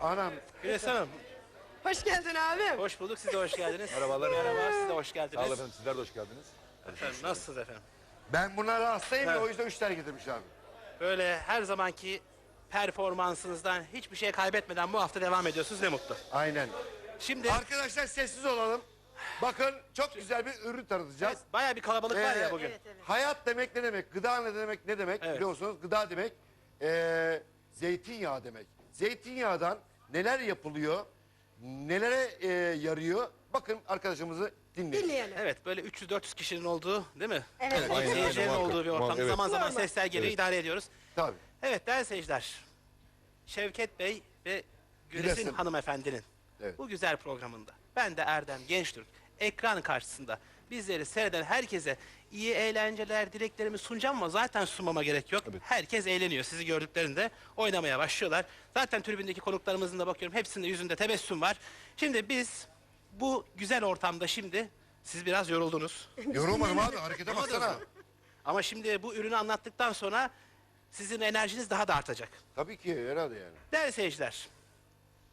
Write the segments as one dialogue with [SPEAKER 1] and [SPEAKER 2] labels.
[SPEAKER 1] Anam
[SPEAKER 2] Güneş Hanım,
[SPEAKER 3] Hoş geldin abim.
[SPEAKER 2] hoş bulduk. Siz de hoş geldiniz.
[SPEAKER 4] Merhabalar.
[SPEAKER 2] Merhaba, siz de hoş
[SPEAKER 4] Sağ
[SPEAKER 2] geldiniz.
[SPEAKER 4] olun efendim sizler de hoş geldiniz.
[SPEAKER 2] Efendim, nasılsınız efendim?
[SPEAKER 1] ben bunlara hastayım da
[SPEAKER 2] Evet.
[SPEAKER 1] o yüzden üç tane getirmiş abi.
[SPEAKER 2] Böyle her zamanki performansınızdan hiçbir şey kaybetmeden bu hafta devam ediyorsunuz. Ne mutlu.
[SPEAKER 1] Aynen.
[SPEAKER 2] Şimdi
[SPEAKER 1] Arkadaşlar sessiz olalım. Bakın çok güzel bir ürün tanıtacağız.
[SPEAKER 2] evet, bayağı bir kalabalık var ya
[SPEAKER 1] Ee,
[SPEAKER 2] bugün.
[SPEAKER 3] Evet evet.
[SPEAKER 1] Hayat demek ne demek? Gıda ne demek? Ne demek?
[SPEAKER 2] Evet.
[SPEAKER 1] Biliyorsunuz gıda demek ee, zeytinyağı demek. Zeytinyağından neler yapılıyor? Nelere ee, yarıyor? Bakın arkadaşımızı dinleyin.
[SPEAKER 3] Dinleyelim.
[SPEAKER 2] Evet, böyle 300-400 kişinin olduğu değil mi?
[SPEAKER 3] Evet.
[SPEAKER 4] Aynen,
[SPEAKER 2] Seyircilerin olduğu bir ortam.
[SPEAKER 4] Muhakkak, evet.
[SPEAKER 2] Zaman zaman sesler geliyor,
[SPEAKER 4] Evet.
[SPEAKER 2] idare ediyoruz.
[SPEAKER 1] Tabii.
[SPEAKER 2] Evet değerli seyirciler. Şevket Bey ve Gülesin
[SPEAKER 1] Gülesin.
[SPEAKER 2] hanımefendinin
[SPEAKER 1] Evet.
[SPEAKER 2] bu güzel programında ben de Erdem Gençtürk ekran karşısında bizleri seyreden herkese iyi eğlenceler dileklerimi sunacağım ama zaten sunmama gerek yok.
[SPEAKER 4] Evet.
[SPEAKER 2] Herkes eğleniyor sizi gördüklerinde oynamaya başlıyorlar. Zaten tribündeki konuklarımızın da bakıyorum hepsinde yüzünde tebessüm var. Şimdi biz bu güzel ortamda şimdi siz biraz yoruldunuz.
[SPEAKER 1] Yorulmadım abi harekete baksana.
[SPEAKER 2] Ama şimdi bu ürünü anlattıktan sonra sizin enerjiniz daha da artacak.
[SPEAKER 1] Tabii ki herhalde yani.
[SPEAKER 2] Değerli seyirciler,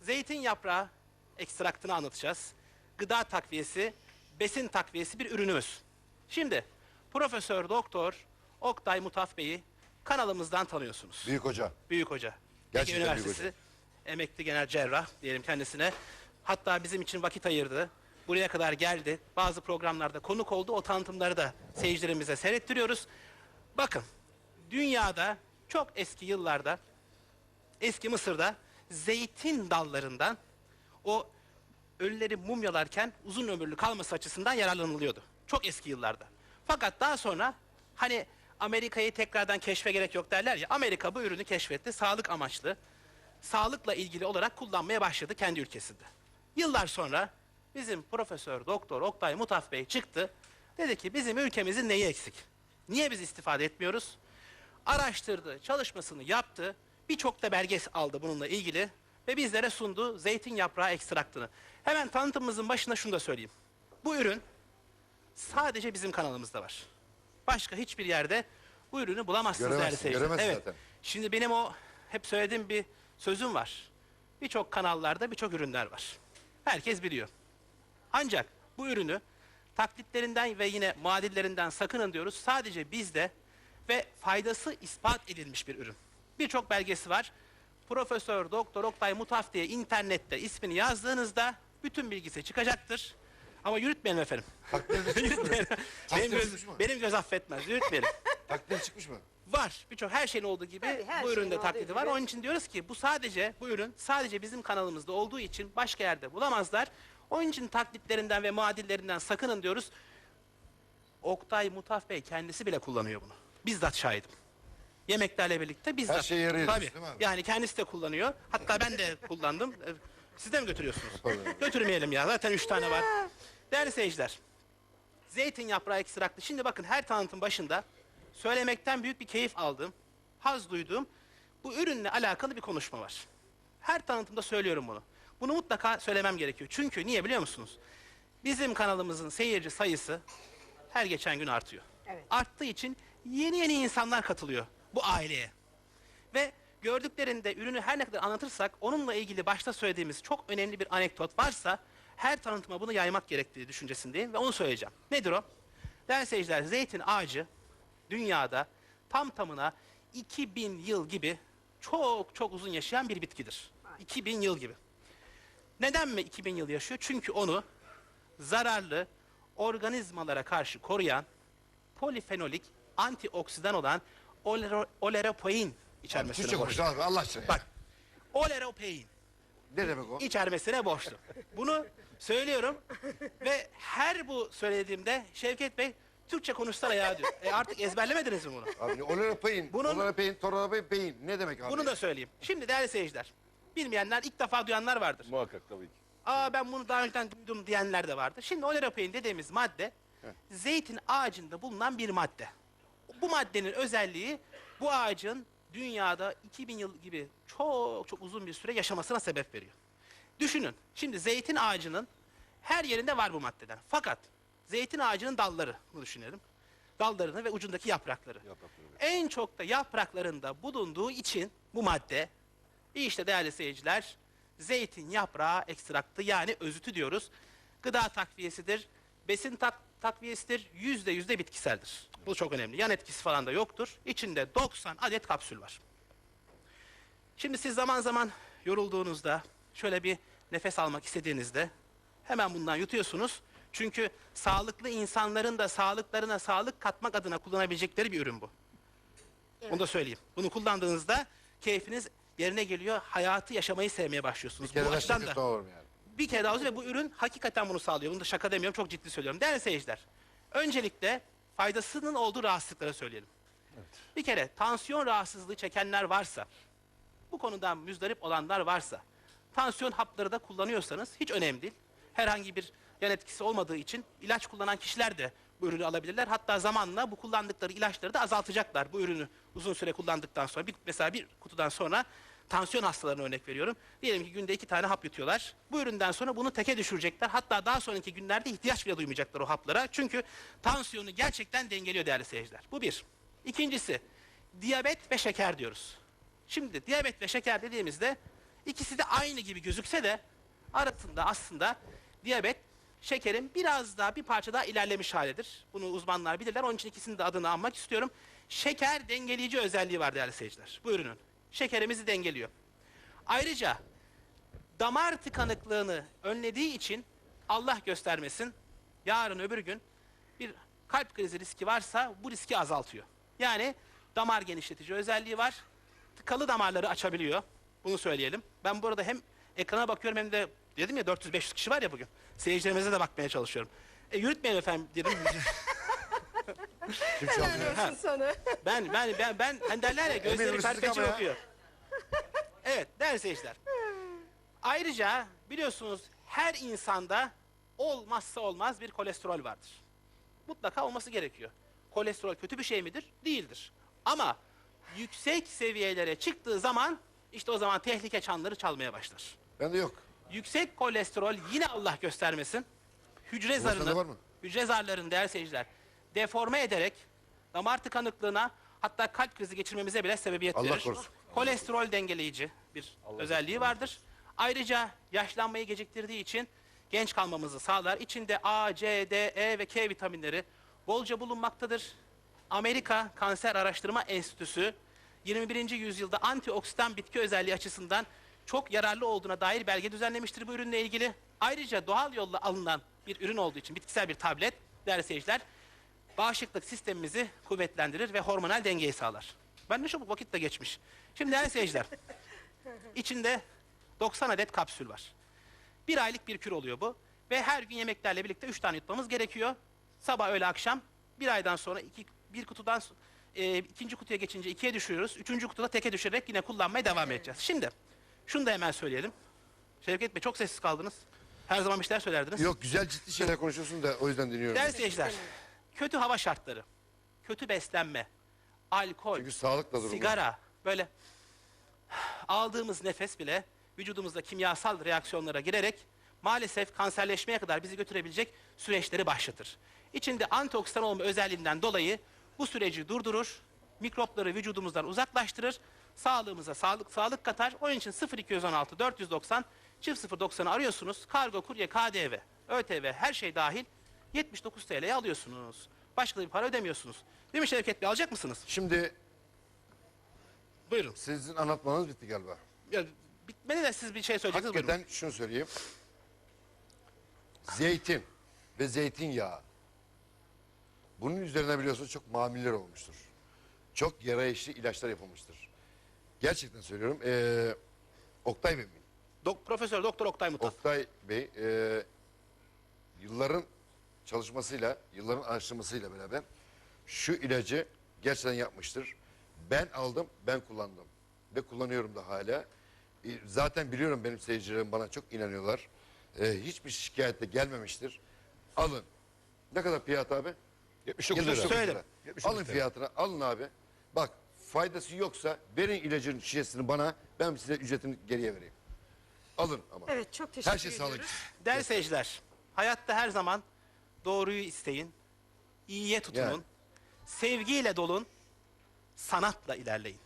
[SPEAKER 2] zeytin yaprağı ekstraktını anlatacağız. Gıda takviyesi, besin takviyesi bir ürünümüz. Şimdi Profesör Doktor Oktay Mutaf Bey'i kanalımızdan tanıyorsunuz.
[SPEAKER 1] Büyük hoca.
[SPEAKER 2] Büyük hoca. Ege
[SPEAKER 1] Gerçekten büyük
[SPEAKER 2] Üniversitesi emekli genel cerrah diyelim kendisine. Hatta bizim için vakit ayırdı. Buraya kadar geldi. Bazı programlarda konuk oldu. O tanıtımları da seyircilerimize seyrettiriyoruz. Bakın dünyada çok eski yıllarda eski Mısır'da zeytin dallarından o ölüleri mumyalarken uzun ömürlü kalması açısından yararlanılıyordu. Çok eski yıllarda. Fakat daha sonra hani Amerika'yı tekrardan keşfe gerek yok derler ya. Amerika bu ürünü keşfetti. Sağlık amaçlı. Sağlıkla ilgili olarak kullanmaya başladı kendi ülkesinde. Yıllar sonra bizim Profesör Doktor Oktay Mutaf Bey çıktı. Dedi ki bizim ülkemizin neyi eksik? Niye biz istifade etmiyoruz? araştırdı, çalışmasını yaptı. Birçok da belge aldı bununla ilgili ve bizlere sundu zeytin yaprağı ekstraktını. Hemen tanıtımımızın başında şunu da söyleyeyim. Bu ürün sadece bizim kanalımızda var. Başka hiçbir yerde bu ürünü bulamazsınız
[SPEAKER 1] Göremezsin,
[SPEAKER 2] değerli seyirciler.
[SPEAKER 1] göremezsin
[SPEAKER 2] Evet.
[SPEAKER 1] zaten.
[SPEAKER 2] Şimdi benim o hep söylediğim bir sözüm var. Birçok kanallarda birçok ürünler var. Herkes biliyor. Ancak bu ürünü taklitlerinden ve yine muadillerinden sakının diyoruz. Sadece bizde ve faydası ispat edilmiş bir ürün. Birçok belgesi var. Profesör Doktor Oktay Mutaf diye internette ismini yazdığınızda bütün bilgisi çıkacaktır. Ama yürütmeyelim efendim. Yürütmeyelim. benim,
[SPEAKER 1] çıkmış
[SPEAKER 2] göz,
[SPEAKER 1] mı?
[SPEAKER 2] benim göz affetmez. Yürütmeyelim.
[SPEAKER 1] Takdir çıkmış mı?
[SPEAKER 2] Var. Birçok her şeyin olduğu gibi
[SPEAKER 3] Tabii, her
[SPEAKER 2] bu
[SPEAKER 3] şeyin
[SPEAKER 2] üründe
[SPEAKER 3] olduğu
[SPEAKER 2] taklidi var.
[SPEAKER 3] gibi.
[SPEAKER 2] Onun için diyoruz ki bu sadece bu ürün sadece bizim kanalımızda olduğu için başka yerde bulamazlar. Onun için taklitlerinden ve muadillerinden sakının diyoruz. Oktay Mutaf Bey kendisi bile kullanıyor bunu. Bizzat şahidim. Yemeklerle birlikte bizzat.
[SPEAKER 1] Her şeye yarıyor
[SPEAKER 2] Tabii.
[SPEAKER 1] değil mi abi?
[SPEAKER 2] Yani kendisi de kullanıyor. Hatta ben de kullandım. Ee, Siz de mi götürüyorsunuz? Götürmeyelim ya. Zaten üç tane var. Değerli seyirciler. Zeytin yaprağı ekstraktı. Şimdi bakın her tanıtım başında söylemekten büyük bir keyif aldığım, haz duyduğum bu ürünle alakalı bir konuşma var. Her tanıtımda söylüyorum bunu. Bunu mutlaka söylemem gerekiyor. Çünkü niye biliyor musunuz? Bizim kanalımızın seyirci sayısı her geçen gün artıyor.
[SPEAKER 3] Evet.
[SPEAKER 2] Arttığı için yeni yeni insanlar katılıyor bu aileye. Ve gördüklerinde ürünü her ne kadar anlatırsak onunla ilgili başta söylediğimiz çok önemli bir anekdot varsa her tanıtıma bunu yaymak gerektiği düşüncesindeyim ve onu söyleyeceğim. Nedir o? Değerli seyirciler zeytin ağacı dünyada tam tamına 2000 yıl gibi çok çok uzun yaşayan bir bitkidir. 2000 yıl gibi. Neden mi 2000 yıl yaşıyor? Çünkü onu zararlı organizmalara karşı koruyan polifenolik antioksidan olan olero, oleropoin içermesine
[SPEAKER 1] Türkçe abi Allah aşkına. ya.
[SPEAKER 2] Bak, oleropoin
[SPEAKER 1] Ne demek o?
[SPEAKER 2] içermesine borçlu. Bunu söylüyorum ve her bu söylediğimde Şevket Bey Türkçe konuşsana ya diyor. E artık ezberlemediniz mi bunu?
[SPEAKER 1] Abi olera peyin,
[SPEAKER 2] Bunun-
[SPEAKER 1] olera peyin, torara peyin. Ne demek abi?
[SPEAKER 2] Bunu da söyleyeyim. Şimdi değerli seyirciler, bilmeyenler ilk defa duyanlar vardır.
[SPEAKER 4] Muhakkak tabii ki.
[SPEAKER 2] Aa ben bunu daha önceden duydum diyenler de vardı. Şimdi olerapein dediğimiz madde zeytin ağacında bulunan bir madde. Bu maddenin özelliği bu ağacın dünyada 2000 yıl gibi çok çok uzun bir süre yaşamasına sebep veriyor. Düşünün şimdi zeytin ağacının her yerinde var bu maddeden. Fakat zeytin ağacının dallarını düşünelim. Dallarını ve ucundaki yaprakları.
[SPEAKER 4] Yaprakları.
[SPEAKER 2] En çok da yapraklarında bulunduğu için bu madde işte değerli seyirciler zeytin yaprağı ekstraktı yani özütü diyoruz. Gıda takviyesidir, besin tak takviyesidir, yüzde yüzde bitkiseldir. Bu çok önemli. Yan etkisi falan da yoktur. İçinde 90 adet kapsül var. Şimdi siz zaman zaman yorulduğunuzda, şöyle bir nefes almak istediğinizde hemen bundan yutuyorsunuz. Çünkü sağlıklı insanların da sağlıklarına sağlık katmak adına kullanabilecekleri bir ürün bu. Onu da söyleyeyim. Bunu kullandığınızda keyfiniz yerine geliyor. Hayatı yaşamayı sevmeye başlıyorsunuz.
[SPEAKER 1] Bir kere
[SPEAKER 2] bu
[SPEAKER 1] de
[SPEAKER 2] açıdan da
[SPEAKER 1] olurum yani.
[SPEAKER 2] Bir kere daha olsun ve bu ürün hakikaten bunu sağlıyor. Bunu da şaka demiyorum, çok ciddi söylüyorum. Değerli seyirciler, öncelikle faydasının olduğu rahatsızlıklara söyleyelim. Bir kere tansiyon rahatsızlığı çekenler varsa, bu konudan müzdarip olanlar varsa, tansiyon hapları da kullanıyorsanız hiç önemli değil. Herhangi bir yan etkisi olmadığı için ilaç kullanan kişiler de bu ürünü alabilirler. Hatta zamanla bu kullandıkları ilaçları da azaltacaklar. Bu ürünü uzun süre kullandıktan sonra, bir, mesela bir kutudan sonra tansiyon hastalarına örnek veriyorum. Diyelim ki günde iki tane hap yutuyorlar. Bu üründen sonra bunu teke düşürecekler. Hatta daha sonraki günlerde ihtiyaç bile duymayacaklar o haplara. Çünkü tansiyonu gerçekten dengeliyor değerli seyirciler. Bu bir. İkincisi, diyabet ve şeker diyoruz. Şimdi diyabet ve şeker dediğimizde ikisi de aynı gibi gözükse de arasında aslında diyabet şekerin biraz daha bir parça daha ilerlemiş halidir. Bunu uzmanlar bilirler. Onun için ikisinin de adını anmak istiyorum. Şeker dengeleyici özelliği var değerli seyirciler. Bu ürünün. Şekerimizi dengeliyor. Ayrıca damar tıkanıklığını önlediği için Allah göstermesin yarın öbür gün bir kalp krizi riski varsa bu riski azaltıyor. Yani damar genişletici özelliği var. Tıkalı damarları açabiliyor. Bunu söyleyelim. Ben burada hem ekrana bakıyorum hem de dedim ya 400-500 kişi var ya bugün. Seyircilerimize de bakmaya çalışıyorum. E, yürütmeyin efendim dedim.
[SPEAKER 1] Kim?
[SPEAKER 3] Helal olsun sana.
[SPEAKER 2] ben ben ben ben hani derler ya gözleri
[SPEAKER 1] hırsızlık ama ya.
[SPEAKER 2] okuyor. Evet değerli seyirciler. Ayrıca biliyorsunuz her insanda olmazsa olmaz bir kolesterol vardır. Mutlaka olması gerekiyor. Kolesterol kötü bir şey midir? Değildir. Ama yüksek seviyelere çıktığı zaman işte o zaman tehlike çanları çalmaya başlar.
[SPEAKER 1] Bende yok.
[SPEAKER 2] Yüksek kolesterol yine Allah göstermesin. Hücre
[SPEAKER 1] sende
[SPEAKER 2] zarını,
[SPEAKER 1] var mı?
[SPEAKER 2] hücre zarlarını değerli seyirciler deforme ederek damar tıkanıklığına hatta kalp krizi geçirmemize bile sebebiyet
[SPEAKER 1] Allah
[SPEAKER 2] verir.
[SPEAKER 1] korusun.
[SPEAKER 2] Kolesterol dengeleyici bir özelliği vardır. Ayrıca yaşlanmayı geciktirdiği için genç kalmamızı sağlar. İçinde A, C, D, E ve K vitaminleri bolca bulunmaktadır. Amerika Kanser Araştırma Enstitüsü 21. yüzyılda antioksidan bitki özelliği açısından çok yararlı olduğuna dair belge düzenlemiştir bu ürünle ilgili. Ayrıca doğal yolla alınan bir ürün olduğu için bitkisel bir tablet değerli seyirciler bağışıklık sistemimizi kuvvetlendirir ve hormonal dengeyi sağlar. Ben de çabuk vakit de geçmiş. Şimdi değerli seyirciler içinde 90 adet kapsül var. Bir aylık bir kür oluyor bu. Ve her gün yemeklerle birlikte 3 tane yutmamız gerekiyor. Sabah öğle akşam bir aydan sonra iki, bir kutudan e, ikinci kutuya geçince ikiye düşürüyoruz. Üçüncü kutuda teke düşürerek yine kullanmaya devam edeceğiz. Şimdi şunu da hemen söyleyelim. Şevket Bey çok sessiz kaldınız. Her zaman bir şeyler söylerdiniz.
[SPEAKER 1] Yok güzel ciddi şeyler konuşuyorsun da o yüzden dinliyorum.
[SPEAKER 2] Değerli seyirciler, kötü hava şartları, kötü beslenme, alkol,
[SPEAKER 1] Çünkü sağlıkla durum.
[SPEAKER 2] sigara, böyle aldığımız nefes bile vücudumuzda kimyasal reaksiyonlara girerek maalesef kanserleşmeye kadar bizi götürebilecek süreçleri başlatır. İçinde antioksidan olma özelliğinden dolayı bu süreci durdurur, mikropları vücudumuzdan uzaklaştırır, sağlığımıza sağlık sağlık katar. Onun için 0216 490 0090'ı arıyorsunuz. Kargo, kurye, KDV, ÖTV her şey dahil 79 TL'ye alıyorsunuz. Başka da bir para ödemiyorsunuz. Değil mi Şevket Bey alacak mısınız?
[SPEAKER 1] Şimdi
[SPEAKER 2] Buyurun.
[SPEAKER 1] sizin anlatmanız bitti galiba.
[SPEAKER 2] Ya, bitmedi de siz bir şey söyleyeceksiniz. buyurun.
[SPEAKER 1] Hakikaten şunu söyleyeyim. Zeytin ve zeytinyağı. Bunun üzerine biliyorsunuz çok mamuller olmuştur. Çok yarayışlı ilaçlar yapılmıştır. Gerçekten söylüyorum. Ee, Oktay Bey mi?
[SPEAKER 2] Dok- Profesör Doktor Oktay Mutat.
[SPEAKER 1] Oktay Bey e, yılların çalışmasıyla, yılların araştırmasıyla beraber şu ilacı gerçekten yapmıştır. Ben aldım, ben kullandım ve kullanıyorum da hala. E, zaten biliyorum benim seyircilerim bana çok inanıyorlar. E, hiçbir şikayette gelmemiştir. Alın. Ne kadar fiyat abi?
[SPEAKER 4] 79 lira.
[SPEAKER 1] 79
[SPEAKER 2] Söyle.
[SPEAKER 1] lira.
[SPEAKER 4] 79
[SPEAKER 1] Alın
[SPEAKER 4] lira.
[SPEAKER 1] fiyatına, alın abi. Bak faydası yoksa verin ilacın şişesini bana, ben size ücretini geriye vereyim. Alın ama.
[SPEAKER 3] Evet çok teşekkür
[SPEAKER 1] Her şey
[SPEAKER 3] ediyoruz.
[SPEAKER 1] sağlık.
[SPEAKER 2] Değerli seyirciler, hayatta her zaman doğruyu isteyin, iyiye tutunun,
[SPEAKER 1] Yani.
[SPEAKER 2] sevgiyle dolun, sanatla ilerleyin.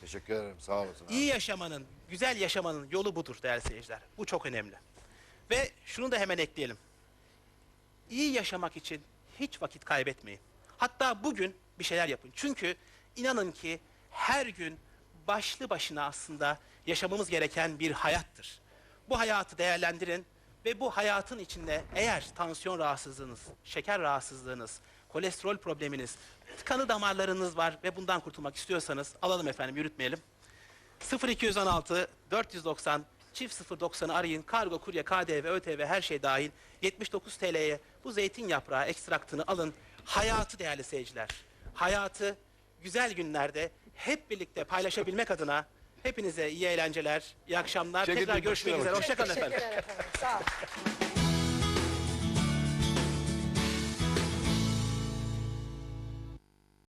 [SPEAKER 1] Teşekkür ederim. Sağ olasın.
[SPEAKER 2] İyi yaşamanın güzel yaşamanın yolu budur değerli seyirciler. Bu çok önemli. Ve şunu da hemen ekleyelim. İyi yaşamak için hiç vakit kaybetmeyin. Hatta bugün bir şeyler yapın. Çünkü inanın ki her gün başlı başına aslında yaşamamız gereken bir hayattır. Bu hayatı değerlendirin ve bu hayatın içinde eğer tansiyon rahatsızlığınız, şeker rahatsızlığınız, kolesterol probleminiz, kanı damarlarınız var ve bundan kurtulmak istiyorsanız alalım efendim yürütmeyelim. 0216 490 çift 090'ı arayın. Kargo, kurye, KDV, ÖTV her şey dahil. 79 TL'ye bu zeytin yaprağı ekstraktını alın. Hayatı değerli seyirciler. Hayatı güzel günlerde hep birlikte paylaşabilmek adına hepinize iyi eğlenceler, iyi akşamlar.
[SPEAKER 1] Çekil
[SPEAKER 2] Tekrar görüşmek üzere. Hoşçakalın efendim.
[SPEAKER 3] Teşekkürler efendim. Sağ ol.